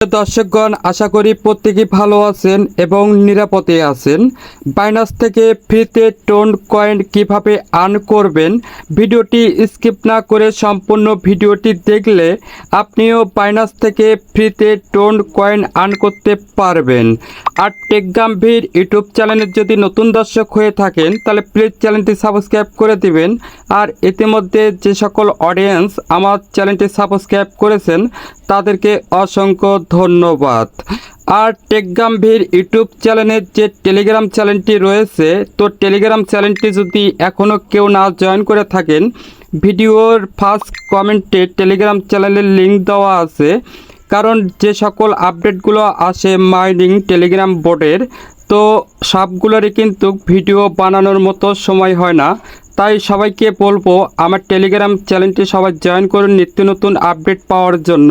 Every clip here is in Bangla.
দর্শকগণ, আশা করি প্রত্যেকেই ভালো আছেন এবং নিরাপদে আছেন। বাইনাস থেকে ফ্রিতে টোন কয়েন কীভাবে আর্ন করবেন, ভিডিওটি স্কিপ না করে সম্পূর্ণ ভিডিওটি দেখলে আপনিও বাইনাস থেকে ফ্রিতে টোন কয়েন আর্ন করতে পারবেন। আর টেক গাম্ভীর ইউটিউব চ্যানেলের যদি নতুন দর্শক হয়ে থাকেন, তাহলে প্লিজ চ্যানেলটি সাবস্ক্রাইব করে দিবেন। আর ইতিমধ্যে যে সকল অডিয়েন্স আমার চ্যানেলটি সাবস্ক্রাইব করেছেন তাদেরকে অসংখ্য ধন্যবাদ। আর টেক গাম্ভীর ইউটিউব চ্যানেলের যে টেলিগ্রাম চ্যানেলটি রয়েছে, তো টেলিগ্রাম চ্যানেলটি যদি এখনও কেউ না জয়েন করে থাকেন, ভিডিওর ফার্স্ট কমেন্টে টেলিগ্রাম চ্যানেলের লিঙ্ক দেওয়া আছে। কারণ যে সকল আপডেটগুলো আসে মাইনিং টেলিগ্রাম বোর্ডের, তো সবগুলোরই কিন্তু ভিডিও বানানোর মতো সময় হয় না। তাই সবাইকে বলব, আমার টেলিগ্রাম চ্যানেলটি সবাই জয়েন করুন নিত্য নতুন আপডেট পাওয়ার জন্য।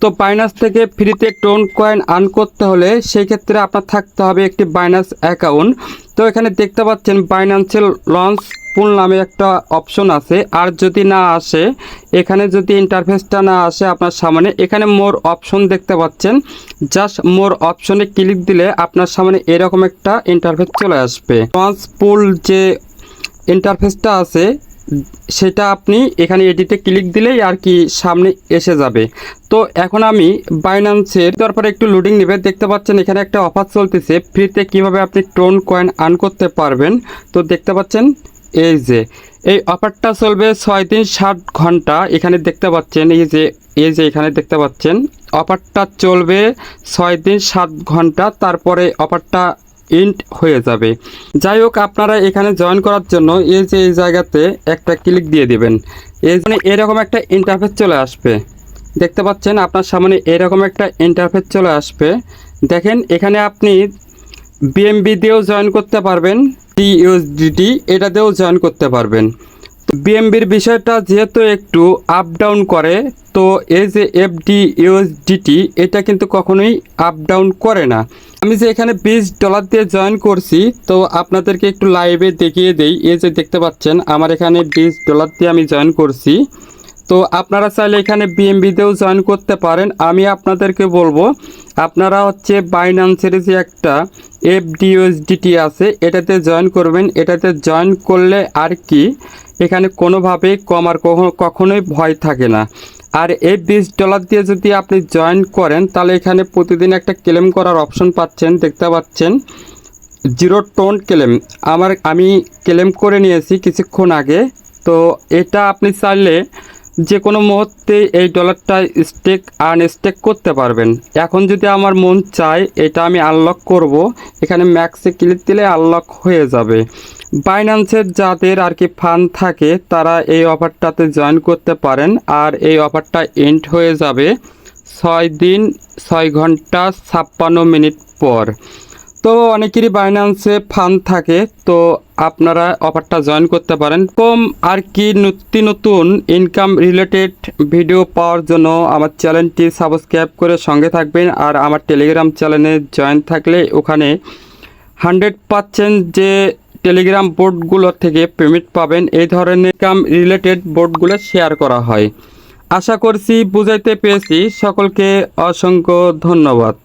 তো বাইনাস থেকে ফ্রিতে টোন কয়েন আর্ন করতে হলে সেই ক্ষেত্রে আপনার থাকতে হবে একটি বাইনাস অ্যাকাউন্ট তো এখানে দেখতে পাচ্ছেন বাইন্যান্সিয়াল লঞ্চ পুল নামে একটা অপশন আছে। আর যদি না আসে, এখানে যদি ইন্টারফেসটা না আসে আপনার সামনে, এখানে মোর অপশন দেখতে পাচ্ছেন। জাস্ট মোর অপশনে ক্লিক দিলে আপনার সামনে এরকম একটা ইন্টারফেস চলে আসবে। লঞ্চ পুল যে ইন্টারফেসটা আছে, সেটা আপনি এখানে এডিটে ক্লিক দিলেই আর কি সামনে এসে যাবে। তো এখন আমি বাইন্যান্সের তারপরে একটু লোডিং নেবে। দেখতে পাচ্ছেন এখানে একটা অফার চলতেছে। ফ্রিতে কীভাবে আপনি টোন কয়েন আর্ন করতে পারবেন? তো দেখতে পাচ্ছেন এই যে, এই অফারটা চলবে ছয় দিন ষাট ঘণ্টা। এখানে দেখতে পাচ্ছেন এই যে এই যে এখানে দেখতে পাচ্ছেন। অফারটা চলবে ছয় দিন সাত ঘণ্টা। তারপরে অফারটা ইন্ট হয়ে যাবে। যাই হোক আপনারা এখানে জয়েন করার জন্য এই যে এই জায়গাতে একটা ক্লিক দিয়ে দিবেন। এই জন্য এরকম একটা ইন্টারফেস চলে আসবে। দেখতে পাচ্ছেন, আপনার সামনে এরকম একটা ইন্টারফেস চলে আসবে। দেখেন, এখানে আপনি বিএমবি দিয়েও জয়েন করতে পারবেন টিউএসডিটি এটা দিয়েও জয়েন করতে পারবেন। বিএমবির বিষয়টা যেহেতু একটু আপ ডাউন করে, তো এই যে এফডি ইউএসডিটি এটা কিন্তু কখনোই আপ ডাউন করে না। আমি যে এখানে বিশ ডলার দিয়ে জয়েন করছি, তো আপনাদেরকে একটু লাইভে দেখিয়ে দেই। এই যে দেখতে পাচ্ছেন, আমার এখানে বিশ ডলার দিয়ে আমি জয়েন করছি। তো আপনারা চাইলে এখানে বিএমবিতেও জয়েন করতে পারেন। আমি আপনাদেরকে বলব, আপনারা হচ্ছে বাইন্যান্সের যে একটা এফডিওএসডিটি আছে, এটাতে জয়েন করবেন। এটাতে জয়েন করলে আর কি এখানে কোনোভাবেই কমার কখনো- কখনোই ভয় থাকে না। আর এই বিশ ডলার দিয়ে যদি আপনি জয়েন করেন, তাহলে এখানে প্রতিদিন একটা ক্লেম করার অপশন পাচ্ছেন। দেখতে পাচ্ছেন জিরো টোন ক্লেম আমার আমি ক্লেম করে নিয়েছি কিছুক্ষণ আগে। তো এটা আপনি চাইলে যে কোনো মুহূর্তে এই ডলারটা স্টেক আনস্টেক করতে পারবেন। এখন যদি আমার মন চায়, এটা আমি আনলক করব। এখানে ম্যাক্সে ক্লিক দিলে আনলক হয়ে যাবে। বাইন্যান্সের যাদের আর কি ফান্ড থাকে, তারা এই অফারটাতে জয়েন করতে পারেন। আর এই অফারটা এন্ড হয়ে যাবে ছয় দিন, ছয় ঘণ্টা ছাপ্পান্ন মিনিট পর। তো অনেকেরই বাইন্যান্সে ফান্ড থাকে, তো আপনারা অফারটা জয়েন করতে পারেন। কম আর কি নতুন নতুন ইনকাম রিলেটেড ভিডিও পাওয়ার জন্য আমার চ্যানেলটি সাবস্ক্রাইব করে সঙ্গে থাকবেন আর আমার টেলিগ্রাম চ্যানেলে জয়েন থাকলে ওখানে হান্ড্রেড পার্সেন্ট যে টেলিগ্রাম বোর্ডগুলো থেকে পেমেন্ট পাবেন, এই ধরনের ইনকাম রিলেটেড বোর্ডগুলো শেয়ার করা হয়। আশা করছি বুঝাইতে পেরেছি। সকলকে অসংখ্য ধন্যবাদ।